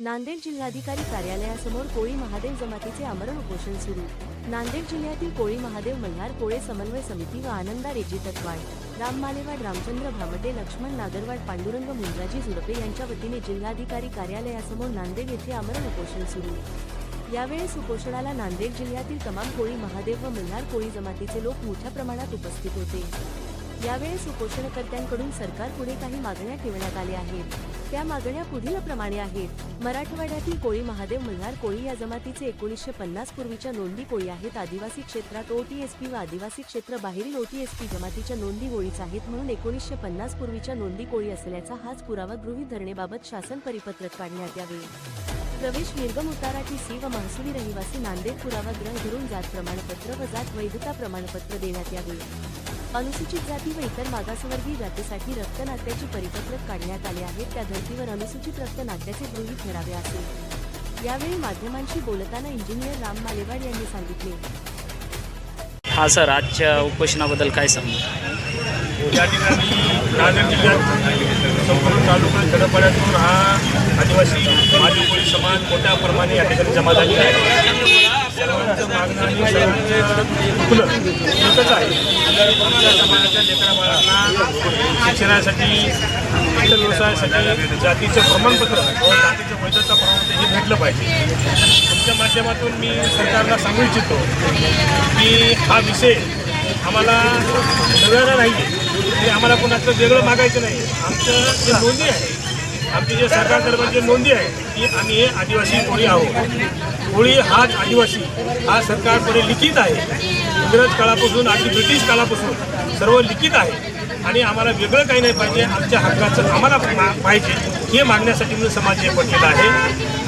नांदेड जिल्हाधिकारी कार्यालयासमोर कोळी महादेव जमातीचे आमरण उपोषण सुरू. नांदेड जिल्ह्यातील कोळी महादेव मल्हार कोळे समन्वय समिती व आनंदा रेजी तटवाड. राम मालेवाड रामचंद्र भामटे लक्ष्मण नागरवाड पांडुरंग मुंद्राजी झुडपे यांच्या वतीने जिल्हाधिकारी कार्यालयासमोर नांदेड येथे आमरण उपोषण सुरू. यावेळेस उपोषणाला नांदेड जिल्ह्यातील तमाम कोळी महादेव व मल्हार कोळी जमातीचे लोक मोठ्या प्रमाणात उपस्थित होते. यावेळेस उपोषणकर्त्यांकडून सरकारपुढे काही मागण्या ठेवण्यात आल्या आहेत. त्या मागण्या पुढील प्रमाणे आहेत. मराठवाड्यातील कोळी महादेव मल्हार कोळी या जमातीचे एकोणीसशे पन्नास पूर्वीच्या नोंदी कोळी आहेत. आदिवासी क्षेत्रात ओटीएसपी व आदिवासी क्षेत्र बाहेरील ओटीएसपी जमातीच्या नोंदी कोळीच आहेत म्हणून एकोणीसशे पन्नास पूर्वीच्या नोंदी कोळी असल्याचा हाच पुरावा गृहीत धरणेबाबत शासन परिपत्रक काढण्यात यावे. प्रवेश निर्गम उतारा टी सी व महसुली रहिवासी नांदेड पुरावा ग्रह धरून जात प्रमाणपत्र व जात वैधता प्रमाणपत्र देण्यात यावे. अनुसूचित जाती व इतर मागासवर्गीय जातीसाठी रक्तनाट्याचे परिपत्रक काढण्यात आले आहेत त्या धर्तीवर अनुसूचित रक्तनाट्याचे गृहीत धरावे असेल यावेळी माध्यमांशी बोलताना इंजिनियर राम मालेवाड यांनी सांगितले. हा सर आजच्या उपोषणाबद्दल काय सांगू? या ठिकाणी नांदेड जिल्ह्यात संपूर्ण तालुका खेडपाड्यातून हा आदिवासी कोळी समाज मोठ्या प्रमाणे या ठिकाणी जमा झाली आहे सर्वांचं एकच आहे आमच्या समाजाच्या लेकरा बाळांना शिक्षणासाठी इतर व्यवसायासाठी जातीचं प्रमाणपत्र व जातीचं वैधता प्रमाणपत्र हे भेटलं पाहिजे. तुमच्या माध्यमातून मी सरकारला सांगू इच्छितो की हा विषय आम्हाला सगळ्यांना नाही आहे आम्हाला कोणाचं वेगळं मागायचं नाही आमचं जे नोंदी आहे आमची जे सरकार दरम्यान जे नोंदी आहे की आम्ही हे आदिवासी कोळी आहोत. कोळी हाच आदिवासी हा सरकारकडे लिखित आहे. इंग्रज काळापासून अगदी ब्रिटिश काळापासून सर्व लिखित आहे. आणि आम्हाला वेगळं काही नाही पाहिजे आमच्या हक्काचं आम्हाला पाहिजे हे मागण्यासाठी म्हणून समाज हे पडलेला आहे.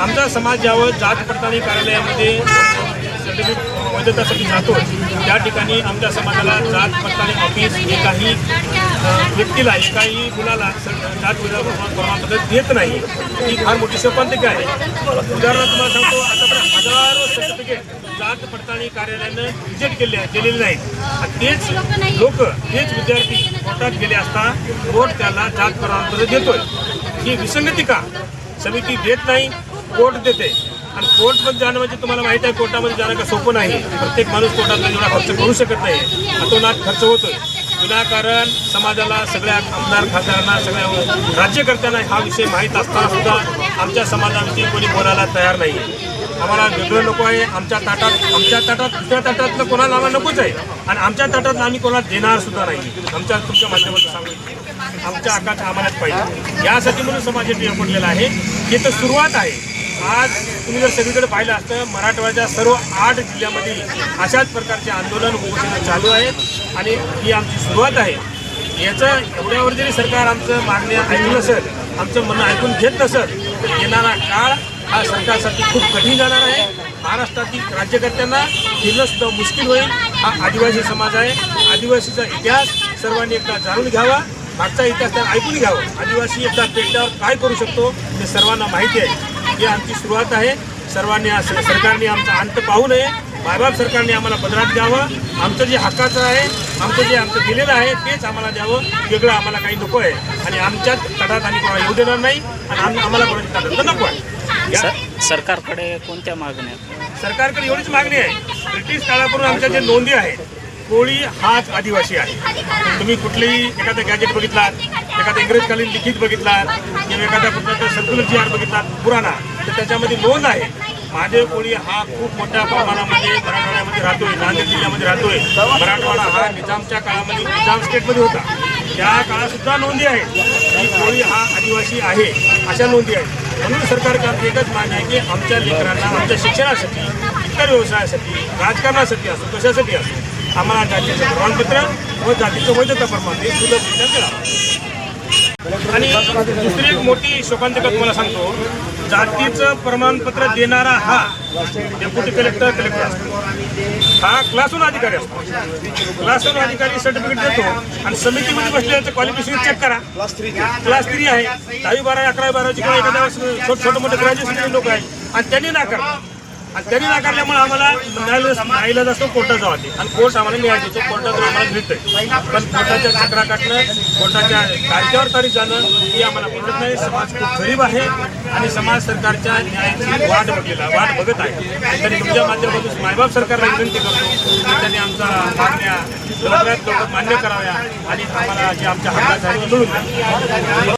आमचा समाज ज्यावर जात पडताळणी कार्यालयामध्ये सर्टिफिकेट वैधतासाठी जातो. त्या ठिकाणी आमच्या समाजाला जात पडताळणी ऑफिस एकाही व्यक्तीला एकाही मुलाला जात मदत प्रमाण- देत नाही. ही फार मोठी शपंतिका आहे. उदाहरणार्थ तुम्हाला सांगतो आतापर्यंत हजारो सर्टिफिकेट जात पडताळणी कार्यालयानं रिजेक्ट केले केलेले नाहीत. तेच लोक तेच विद्यार्थी कोर्टात गेले असता कोर्ट त्याला जात प्रमाणपत्र देतोय. ही विसंगती का? समिती देत नाही कोर्ट देते. आणि कोर्टमध्ये जाणं म्हणजे तुम्हाला माहिती आहे कोर्टामध्ये जाणं का सोपं नाही. प्रत्येक माणूस कोर्टातला एवढा खर्च करू शकत नाही. अतोनात खर्च होतोय. विनाकारण समाजाला सगळ्या आमदार खासदारांना सगळ्या राज्यकर्त्यांना हा विषय माहीत असताना सुद्धा आमच्या समाजाविषयी कोणी बोलायला तयार नाही. आम्हाला वेगळं नको आहे. आमच्या ताटात आमच्या ताटात दुसऱ्या ताटातलं कोणाला आम्हाला नकोच आहे. आणि आमच्या ताटात आम्ही कोणाला देणार सुद्धा नाही. आमच्या तुमच्या माध्यमातून सांगू. आमच्या आकाश आम्हालाच पाहिजे. यासाठी म्हणून समाज हे आहे. हे तर सुरुवात आहे. आज तुम्ही जर सगळीकडे पाहिलं असतं मराठवाड्याच्या सर्व आठ जिल्ह्यामध्ये अशाच प्रकारचे आंदोलन उपोषणं चालू आहेत आणि ही आमची सुरुवात आहे. याचं एवढ्यावर जरी सरकार आमचं मागण्या ऐकून नसेल आमचं म्हणणं ऐकून घेत नसेल तर येणारा काळ हा सरकारसाठी खूप कठीण जाणार आहे. महाराष्ट्रातील राज्यकर्त्यांना फिरणं सुद्धा मुश्किल होईल हा आदिवासी समाज आहे. आदिवासीचा इतिहास सर्वांनी एकदा जाणून घ्यावा. मागचा इतिहास त्यांना ऐकून घ्यावा. आदिवासी एकदा पेटल्यावर काय करू शकतो ते सर्वांना माहिती आहे. ही आमची सुरुवात आहे. सर्वांनी सरकारने आमचा अंत पाहू नये. मायबाप सरकारने आम्हाला पदरात द्यावं. आमचं जे हक्काचं आहे आमचं जे आमचं दिलेलं आहे तेच आम्हाला द्यावं. वेगळं आम्हाला काही नको आहे आणि आमच्याच तटात आम्ही कोणाला येऊ देणार नाही. आणि आम- आम्हाला कोणाच्या तटात तर नको आहे सरकारकडे कोणत्या मागण्या? सरकारकडे एवढीच मागणी आहे. ब्रिटिश काळापासून आमच्या जे नोंदी आहेत कोळी हाच आदिवासी आहे. तुम्ही कुठलेही एखादा गॅजेट बघितलात एखादा इंग्रजकालीन लिखित बघितला किंवा एखाद्या कुठला सर्क्युलर जी आर बघितला पुराणा तर त्याच्यामध्ये नोंद आहे. महादेव कोळी हा खूप मोठ्या प्रमाणामध्ये मराठवाड्यामध्ये राहतोय नांदेड जिल्ह्यामध्ये राहतोय. मराठवाडा हा निजामच्या काळामध्ये निजाम स्टेटमध्ये होता. त्या काळातसुद्धा नोंदी आहेत. की कोळी हा आदिवासी आहे अशा नोंदी आहेत. म्हणून सरकारची एकच मागणी आहे की आमच्या लेकरांना आमच्या शिक्षणासाठी इतर व्यवसायासाठी राजकारणासाठी असो कशासाठी असो आम्हाला जातीचं प्रमाणपत्र व जातीचं वैधता प्रमाणपत्र हे मिळावं. आणि दुसरी एक मोठी शोकांतिका तुम्हाला सांगतो. जातीचं प्रमाणपत्र देणारा हा डेप्युटी कलेक्टर कलेक्टर असतो. हा क्लासहून अधिकारी असतो. क्लासहून अधिकारी सर्टिफिकेट देतो आणि समितीमध्ये बसल्याचं क्वालिफिकेशन चेक करा. क्लास थ्री आहे. दहावी बारावी अकरावी बारावीची किंवा एखाद्या छोट छोटे मोठे ग्रॅज्युएशन लोक आहे आणि त्यांनी ना करा. आणि त्यांनी नाकारल्यामुळे आम्हाला न्यायालय न्यायालयात असतो कोर्टात जावं लागते आणि कोर्ट आम्हाला न्याय देतो कोर्टातून आम्हाला मिळतंय पण कोर्टाच्या चक्रा काटणं कोर्टाच्या तारखेवर तारीख जाणं हे आम्हाला पडत नाही. समाज खूप गरीब आहे आणि समाज सरकारच्या न्यायाची वाट बघलेला वाट बघत आहे. तरी तुमच्या माध्यमातून मायबाप सरकारला विनंती करतो त्यांनी आमचा मागण्या लवकरात लवकर मान्य कराव्या आणि आम्हाला जे आमच्या हक्काचं मिळून